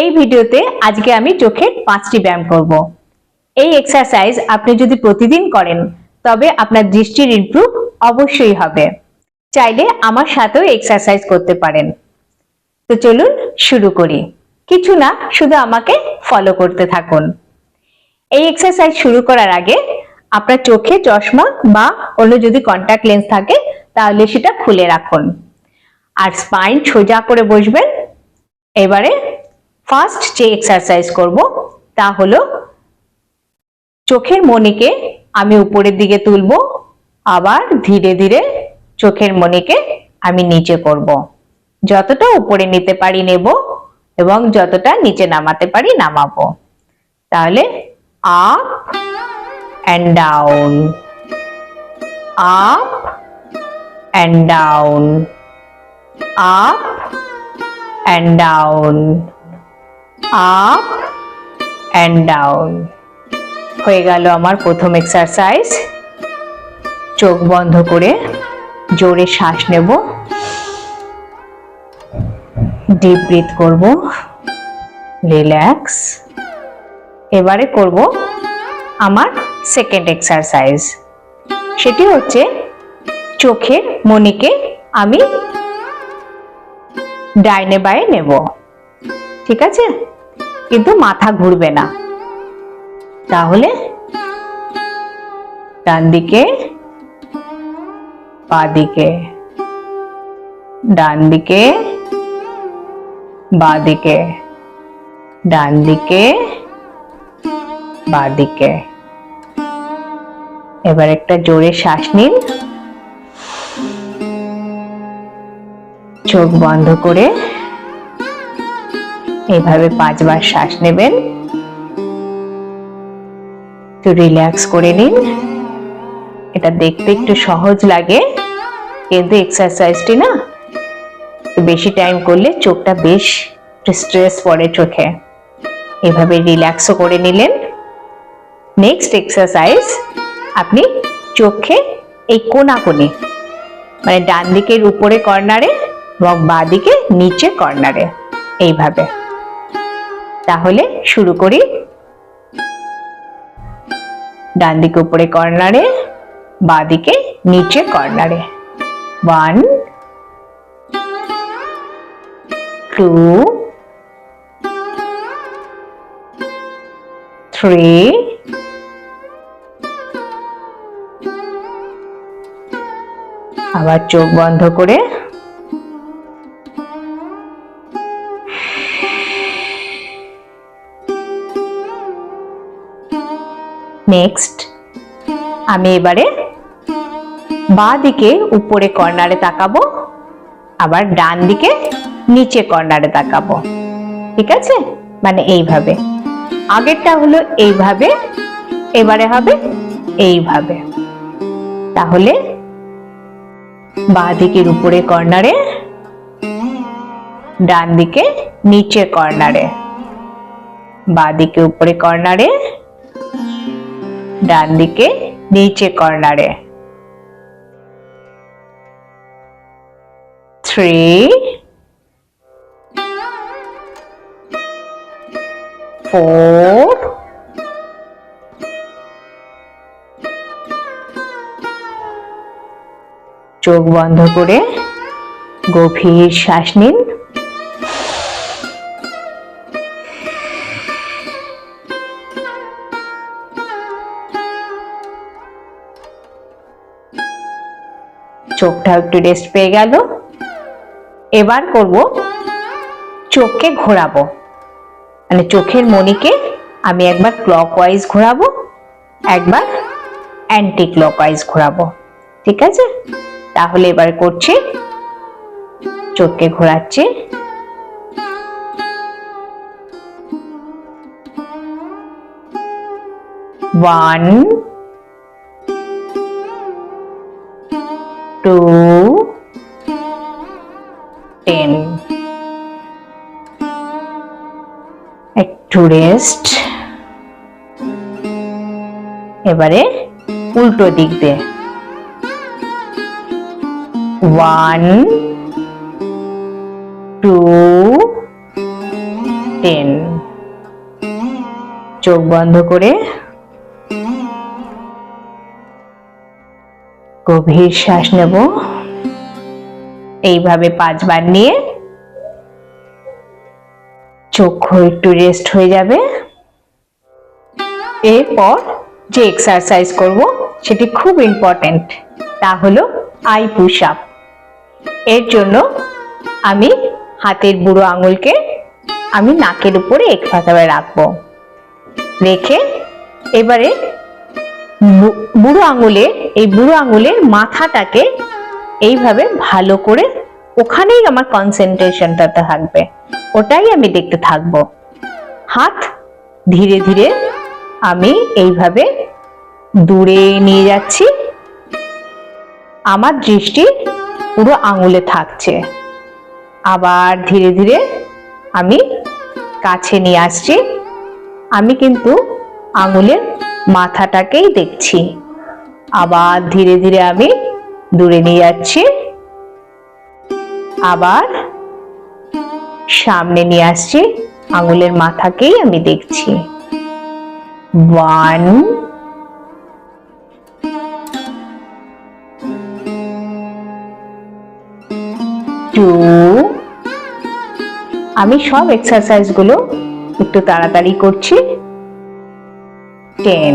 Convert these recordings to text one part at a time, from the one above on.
এই ভিডিওতে আজকে আমি চোখের পাঁচটি ব্যায়াম করব। এই এক্সারসাইজ আপনি যদি প্রতিদিন করেন, তবে আপনার দৃষ্টির ইমপ্রুভ অবশ্যই হবে। চাইলে আমার সাথেও এক্সারসাইজ করতে পারেন। তো চলুন শুরু করি। কিছু না, শুধু আমাকে ফলো করতে থাকুন। এই এক্সারসাইজ শুরু করার আগে আপনার চোখে চশমা বা অন্য যদি কন্টাক্ট লেন্স থাকে, তাহলে সেটা খুলে রাখুন। আর স্পাইন সোজা করে বসবেন। এবারে ফার্স্ট যে এক্সারসাইজ করব, তা হলো চোখের মণিকে আমি উপরের দিকে তুলব, আবার ধীরে ধীরে চোখের মণিকে আমি নিচে করব। যতটা উপরে নিতে পারি নেব এবং যতটা নিচে নামাতে পারি নামাবো। তাহলে up and down up and down up and down up and down হয়ে গেল আমার প্রথম এক্সারসাইজ চোখ বন্ধ করে জোরে শ্বাস নেব। ডিপ ব্রিথ করব। রিল্যাক্স এবারে করব আমার সেকেন্ড এক্সারসাইজ সেটি হচ্ছে চোখের মণিকে আমি ডাইনে বায়ে নেব। ঠিক আছে? কিন্তু মাথা ঘুরবে না। তাহলে ডান দিকে পা দিকে ডান দিকে বা দিকে ডান দিকে বা দিকে এবার একটা জোরে শ্বাস নিন। চোখ বন্ধ করে এইভাবে পাঁচবার শ্বাস নেবেন। একটু রিল্যাক্স করে নিন। এটা দেখতে একটু সহজ লাগে। কিন্তু এক্সারসাইজটি না বেশি টাইম করলে চোখটা বেশ স্ট্রেস পড়ে চোখে। এভাবে রিল্যাক্সও করে নিলেন। নেক্সট এক্সারসাইজ আপনি চোখে এই কোনা কোণে মানে ডান দিকের উপরে কর্নারে এবং বাঁ দিকে নিচে কর্নারে, এইভাবে। তাহলে শুরু করি। ডান দিকে উপরে কর্নারে বাঁ দিকে নিচে কর্নারে। ওয়ান টু থ্রি আবার চোখ বন্ধ করে নেক্সট আমি এবারে বাঁ দিকে উপরে কর্নারে তাকাবো, আবার ডান দিকে নিচে কর্নারে তাকাবো। ঠিক আছে? মানে এইভাবে। আগেরটা হলো এইভাবে, এবারে হবে এইভাবে। তাহলে বাঁ দিকের উপরে কর্নারে ডান দিকে নিচে কর্নারে বাঁ দিকে উপরে কর্নারে ডান দিকে নিচে কর্নারে। থ্রি ফোর চোখ বন্ধ করে গভীর শ্বাস নিন। চোখটা একটু রেস্ট পেয়ে গেল। এবার করব চোখকে ঘোরাবো। মানে চোখের মণিকে আমি একবার ক্লকওয়াইজ ঘোরাবো, একবার অ্যান্টি ক্লকওয়াইজ ঘোরাবো। ঠিক আছে? তাহলে এবার করছি, চোখকে ঘোরাচ্ছি। One two ten. একটু রেস্ট এবারে উল্টো দিক দিয়ে। ওয়ান টু টেন চোখ বন্ধ করে গভীর শ্বাস নেব। এইভাবে পাঁচবার নিয়ে চক্ষু একটু রেস্ট হয়ে যাবে। এরপর যে এক্সারসাইজ করব, সেটি খুব ইম্পর্ট্যান্ট তা হলো আই পুশ আপ এর জন্য আমি হাতের বুড়ো আঙুলকে আমি নাকের উপরে এক ফাঁকাবে রাখব। রেখে এবারে বুড়ো আঙুলের এই বুড়ো আঙুলের মাথাটাকে এইভাবে ভালো করে ওখানেই আমার কনসেন্ট্রেশনটা থাকবে। ওটাই আমি দেখতে থাকব। হাত ধীরে ধীরে আমি এইভাবে দূরে নিয়ে যাচ্ছি। আমার দৃষ্টি পুরো আঙুলে থাকছে। আবার ধীরে ধীরে আমি কাছে নিয়ে আসছি। আমি কিন্তু আঙুলের মাথাটাকেই দেখছি। আবার ধীরে ধীরে আমি দূরে নিয়ে যাচ্ছি। আবার সামনে নিয়ে আসছি। আঙুলের মাথাকেই আমি দেখছি। ওয়ান টু আমি সব এক্সারসাইজগুলো একটু তাড়াতাড়ি করছি। টেন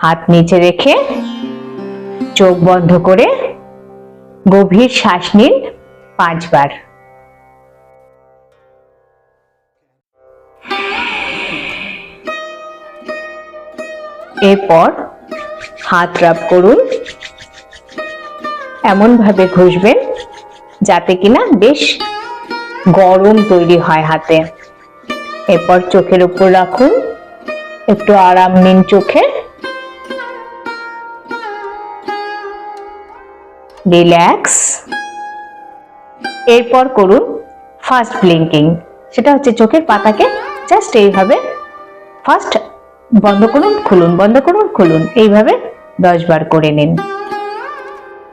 হাত নিচে রেখে চোখ বন্ধ করে গভীর শ্বাস নিন পাঁচবার। এরপর হাত রাব করুন। এমন ভাবে ঘষবেন যাতে কিনা বেশ গরম তৈরি হয় হাতে। এরপর চোখের উপর রাখুন। একটু আরাম নিন চোখে। রিল্যাক্স এরপর করুন ফার্স্ট ব্লিঙ্কিং সেটা হচ্ছে চোখের পাতাকে জাস্ট এইভাবে ফার্স্ট বন্ধ করুন, খুলুন, বন্ধ করুন, খুলুন। এইভাবে দশ বার করে নিন।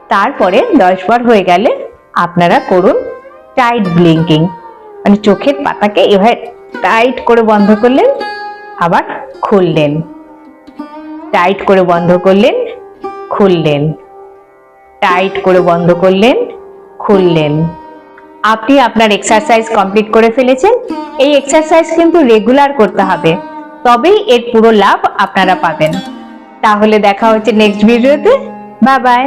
তারপরে দশ বার হয়ে গেলে আপনারা করুন টাইট ব্লিঙ্কিং মানে চোখের পাতাকে এভাবে টাইট করে বন্ধ করলেন আবার খুললেন। টাইট করে বন্ধ করলেন, খুললেন। টাইট করে বন্ধ করলেন, খুললেন। আপনি আপনার এক্সারসাইজ কমপ্লিট করে ফেলেছেন। এই এক্সারসাইজ কিন্তু রেগুলার করতে হবে। তবেই এর পুরো লাভ আপনারা পাবেন। তাহলে দেখা হচ্ছে নেক্সট ভিডিওতে বাই বাই